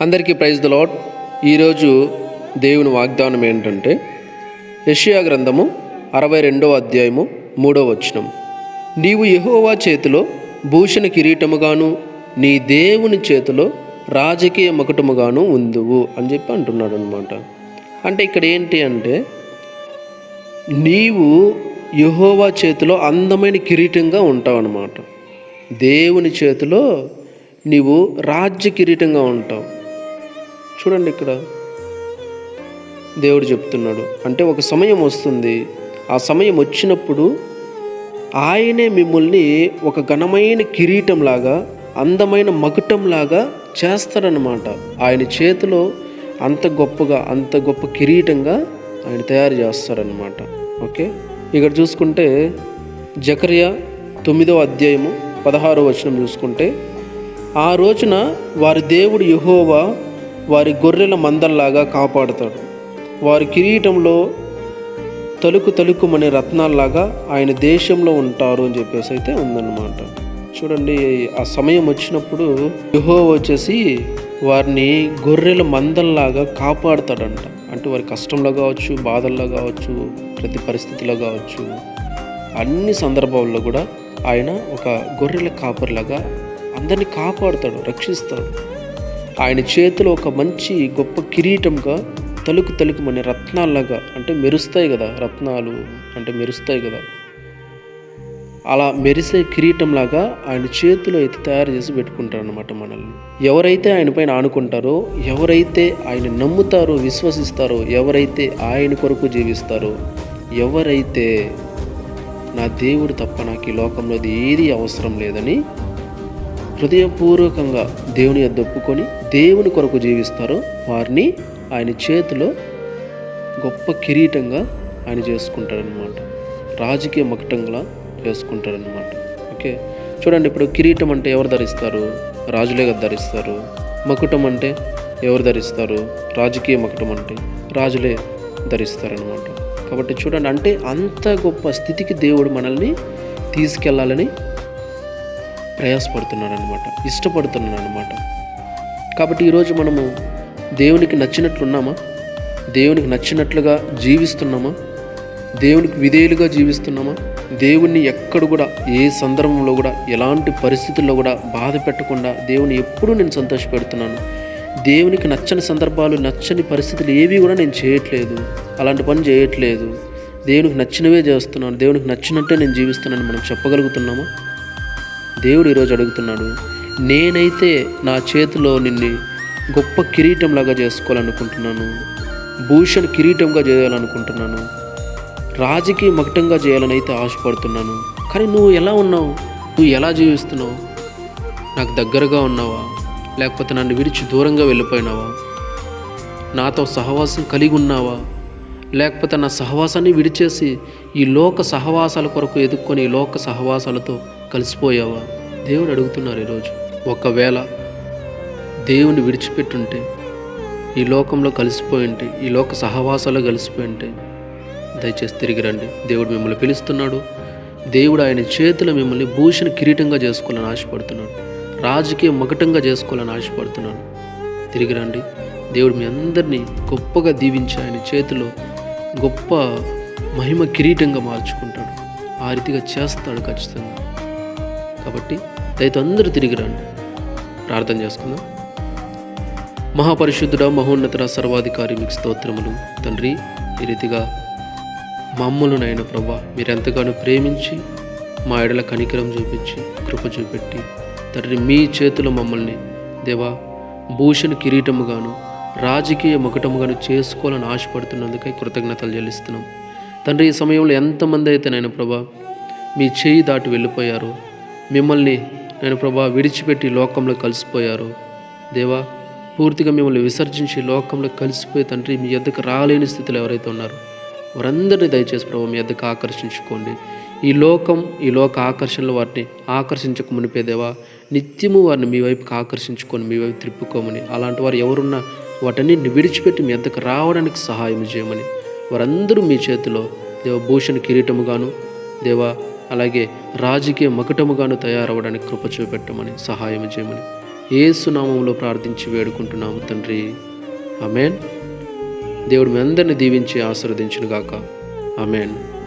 అందరికీ praise the lord ఈరోజు దేవుని వాగ్దానం ఏంటంటే యషియా గ్రంథము అరవై రెండవ అధ్యాయము మూడవ వచనం. నీవు యహోవా చేతిలో భూషణ కిరీటముగాను నీ దేవుని చేతిలో రాజకీయ మకుటముగాను ఉందువు అని చెప్పి అంటున్నాడు అనమాట అంటే ఇక్కడ ఏంటి అంటే నీవు యహోవా చేతిలో అందమైన కిరీటంగా ఉంటావు అనమాట దేవుని చేతిలో నీవు రాజ్య కిరీటంగా ఉంటావు. చూడండి ఇక్కడ. దేవుడు చెప్తున్నాడు. అంటే ఒక సమయం వస్తుంది. ఆ సమయం వచ్చినప్పుడు ఆయనే మిమ్మల్ని ఒక ఘనమైన కిరీటంలాగా అందమైన మకుటంలాగా చేస్తాడనమాట ఆయన చేతిలో అంత గొప్పగా అంత గొప్ప కిరీటంగా ఆయన తయారు చేస్తాడనమాట ఓకే? ఇక్కడ చూసుకుంటే జకరియా తొమ్మిదో అధ్యాయము పదహారో వచనం చూసుకుంటే ఆ రోజున వారి దేవుడు యహోవా వారి గొర్రెల మందల్లాగా కాపాడుతాడు. వారి కిరీటంలో తలుకు తలుకుమనే రత్నాల్లాగా ఆయన దేశంలో ఉంటారు అని చెప్పేసి అయితే ఉందన్నమాట. చూడండి ఆ సమయం వచ్చినప్పుడు యుహో వచ్చేసి వారిని గొర్రెల మందల్లాగా కాపాడుతాడంట. అంటే వారి కష్టంలో కావచ్చు బాధల్లో కావచ్చు ప్రతి పరిస్థితిలో కావచ్చు అన్ని సందర్భాల్లో కూడా ఆయన ఒక గొర్రెల కాపర్లాగా అందరినీ కాపాడుతాడు రక్షిస్తాడు. ఆయన చేతిలో ఒక మంచి గొప్ప కిరీటంగా తలుకు తలుకు మన రత్నాల్లాగా అంటే మెరుస్తాయి కదా రత్నాలు అంటే మెరుస్తాయి కదా. అలా మెరిసే కిరీటంలాగా ఆయన చేతిలో అయితే తయారు చేసి పెట్టుకుంటారు అనమాట మనల్ని. ఎవరైతే ఆయన పైన ఆనుకుంటారో ఎవరైతే ఆయన నమ్ముతారో విశ్వసిస్తారో ఎవరైతే ఆయన కొరకు జీవిస్తారో ఎవరైతే నా దేవుడు తప్ప నాకు ఈ లోకంలో ఏది అవసరం లేదని హృదయపూర్వకంగా దేవుని యొద్ద దేవుని కొరకు జీవిస్తారో వారిని ఆయన చేతిలో గొప్ప కిరీటంగా ఆయన చేసుకుంటారనమాట రాజకీయ మకటంగా చేసుకుంటారనమాట ఓకే? చూడండి ఇప్పుడు కిరీటం అంటే ఎవరు ధరిస్తారు? రాజులే కదా ధరిస్తారు. మకుటం అంటే ఎవరు ధరిస్తారు? రాజకీయ మకటం అంటే రాజులే ధరిస్తారనమాట కాబట్టి చూడండి అంటే అంత గొప్ప స్థితికి దేవుడు మనల్ని తీసుకెళ్ళాలని ప్రయాసపడుతున్నాడు అనమాట అనమాట కాబట్టి ఈరోజు మనము దేవునికి నచ్చినట్లున్నామా? దేవునికి నచ్చినట్లుగా జీవిస్తున్నామా? దేవునికి విధేయులుగా జీవిస్తున్నామా? దేవుణ్ణి ఎక్కడ కూడా ఏ సందర్భంలో కూడా ఎలాంటి పరిస్థితుల్లో కూడా బాధ పెట్టకుండా దేవుని ఎప్పుడూ నేను సంతోషపెడుతున్నాను. దేవునికి నచ్చని సందర్భాలు నచ్చని పరిస్థితులు ఏవి కూడా నేను చేయట్లేదు. అలాంటి పని చేయట్లేదు. దేవునికి నచ్చినవే చేస్తున్నాను. దేవునికి నచ్చినట్టే నేను జీవిస్తున్నాను మనం చెప్పగలుగుతున్నామా? దేవుడు ఈరోజు అడుగుతున్నాడు నేనైతే నా చేతిలో నిన్ను గొప్ప కిరీటంలాగా చేసుకోవాలనుకుంటున్నాను భూషణ్ కిరీటంగా చేయాలనుకుంటున్నాను రాజకీయ మకటంగా చేయాలని అయితే ఆశపడుతున్నాను. కానీ నువ్వు ఎలా ఉన్నావు? నువ్వు ఎలా జీవిస్తున్నావు? నాకు దగ్గరగా ఉన్నావా? లేకపోతే నన్ను విడిచి దూరంగా వెళ్ళిపోయినావా? నాతో సహవాసం కలిగి ఉన్నావా? లేకపోతే నా సహవాసాన్ని విడిచేసి ఈ లోక సహవాసాల కొరకు ఎదుక్కొని ఈ లోక సహవాసాలతో కలిసిపోయావా? దేవుడు అడుగుతున్నారు ఈరోజు. ఒకవేళ దేవుని విడిచిపెట్టుంటే ఈ లోకంలో కలిసిపోయింటే ఈ లోక సహవాసాలు కలిసిపోయింటే దయచేసి తిరిగి రండి. దేవుడు మిమ్మల్ని పిలుస్తున్నాడు. దేవుడు ఆయన చేతిలో మిమ్మల్ని భూషణ కిరీటంగా చేసుకోవాలని ఆశపడుతున్నాడు. రాజకీయ మకటంగా చేసుకోవాలని ఆశపడుతున్నాడు. తిరిగి రండి. దేవుడు మీ అందరినీ గొప్పగా దీవించి ఆయన చేతిలో గొప్ప మహిమ కిరీటంగా మార్చుకుంటాడు. ఆ రీతిగా చేస్తాడు ఖచ్చితంగా. కాబట్టి దయతో అందరూ తిరిగి రండి. ప్రార్థన చేసుకుందాం. మహాపరిశుద్ధుడ మహోన్నత సర్వాధికారి మీకు స్తోత్రములు. తండ్రి ఈ రీతిగా మమ్మలునైన ప్రభా మీరెంతగానో ప్రేమించి మా ఎడల కనికరం చూపించి కృప చూపెట్టి తండ్రి మీ చేతిలో మమ్మల్ని దేవా భూషణ కిరీటముగాను రాజకీయ మకుటముగాను చేసుకోవాలని ఆశపడుతున్నందుకై కృతజ్ఞతలు చెల్లిస్తున్నాం. తండ్రి ఈ సమయంలో ఎంతమంది అయితే నేను ప్రభా మీ చేయి దాటి వెళ్ళిపోయారు మిమ్మల్ని నేను ప్రభా విడిచిపెట్టి లోకంలో కలిసిపోయారు దేవా పూర్తిగా మిమ్మల్ని విసర్జించి లోకంలో కలిసిపోయి తండ్రి మీ ఎద్దకు రాలేని స్థితిలో ఎవరైతే ఉన్నారో వారందరినీ దయచేసి ప్రభు మీ ఎద్దకు ఆకర్షించుకోండి. ఈ లోకం ఈ లోక ఆకర్షణలు వారిని ఆకర్షించక మునిపేదేవా నిత్యము వారిని మీ వైపుకి ఆకర్షించుకొని మీ వైపు త్రిప్పుకోమని. అలాంటి వారు ఎవరున్నా వాటన్నిటిని విడిచిపెట్టి మీ అంతకు రావడానికి సహాయం చేయమని వారందరూ మీ చేతిలో దేవ భూషణ కిరీటముగాను దేవా అలాగే రాజకీయ మకుటముగాను తయారవడానికి కృప చూపెట్టమని సహాయం చేయమని ఏసునామంలో ప్రార్థించి వేడుకుంటున్నాము తండ్రి. ఆమెన్. దేవుడు మీ అందరిని దీవించి ఆశీర్వదించునుగాక. ఆమెన్.